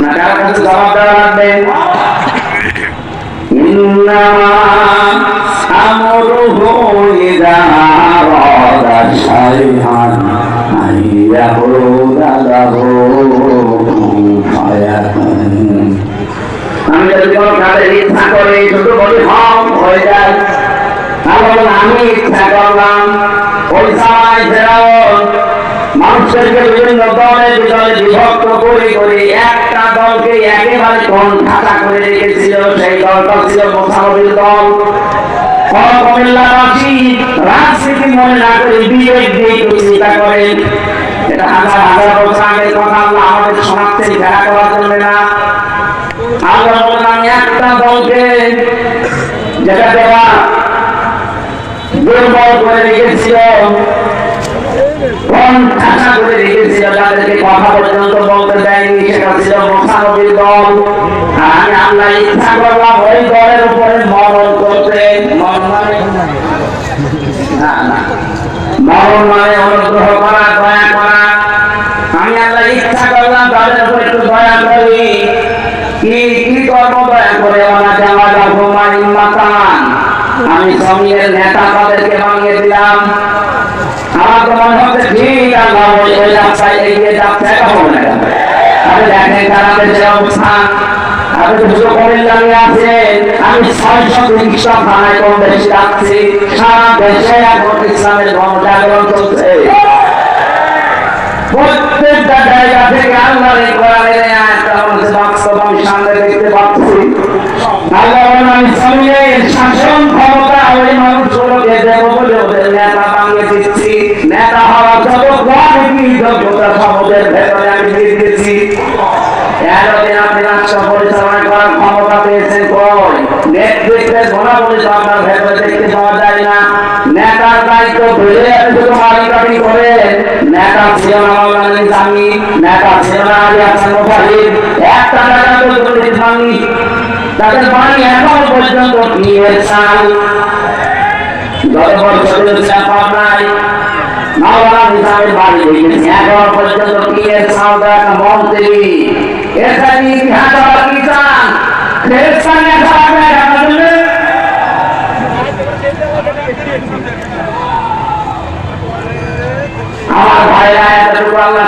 না কারো কাছে জবাব দেওয়া লাগবে إنما أمره إذا أراد شيئا أن يقول له كن فيكون আমি যদি কোনো কাজের ইচ্ছা করি শুধু বলি হম হয়ে যায় তাহলে আমি ইচ্ছা করলাম ওই সময় ফেরাউন মানুষদেরকে বিভিন্ন দলে দলে বিভক্ত করে করে একটা দলকে একেবারে খাতা করে রেখেছিল সেই দলটা ছিল মোসামবির দল মনে এটা হাজার হাজার কথা আল্লাহ আমাদের সমাজকে ঘেরা একটা দলকে যেটা দেওয়া দুর্বল করে রেখেছিল ছিল দল। আমি আল্লাহ ইচ্ছা করলাম ওই দলের উপরে মরণ করতে। মানে? মরণ মানে অনুগ্রহ করা, দয়া করা। আমি আল্লাহ ইচ্ছা করলাম তাদের উপর একটু দয়া করি। কি কি কর্ম দয়া করে? ওনা জামা রহমান ইম্মাতান আমি জমিনের নেতা তাদেরকে বানিয়ে দিলাম। আমার তো মনে হচ্ছে ঠিক আল্লাহ ওই ওই রাস্তায় এগিয়ে যাচ্ছে এটা হবে না কেন? দেখেন তাদের যে অবস্থা আপনি তো শুধু কুমিল্লায় আছেন আমি ছয়শো তিনশো থানায় কম বেশি রাখছি সারা দেশে এখন ইসলামের গণজাগরণ চলছে। প্রত্যেকটা জায়গা থেকে আল্লাহর এই কোরআনের এই আয়াতটা বলছে বাস্তব আমি সামনে দেখতে পাচ্ছি আল্লাহ বলেন আমি জমিনের শাসন ক্ষমতা ওই মানুষগুলোকে দেবো বলে ওদের নেতা বানিয়ে দিচ্ছি নেতা হওয়ার যত কোয়ালিটি যোগ্যতা সব ওদের ভেতরে আমি দিয়ে দিয়েছি এতদিন আপনি রাষ্ট্র পরিচালনা করার ক্ষমতা পেয়েছেন কই নেতৃত্বের গুণাবলী তো আপনার ভেতরে দেখতে পাওয়া যায় না নেতার ধরে আপনি শুধু মালিকানি করেন নেতা ছিল না মাওলানা নিজামী নেতা ছিল না আলী হাসান মুফাহিদ একটা টাকা তো তুমি ভাঙি। তাদের বাড়ি এখন পর্যন্ত টিনের চাল। গত বছর চাপা নাই, মাওলানা নিজামের বাড়ি দেখেছি, এখন পর্যন্ত দেওয়া একটা মন্ত্রী। এখানে ইতিহাস আবার কি চান ফেরেশতা নিয়ে খারাপ না আপনার জন্য আমার ভাইরা এতটুকু আল্লাহ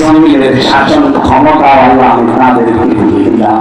জমিনের শাসন ক্ষমতা আল্লাহ তাদেরকে দিয়ে দিলাম।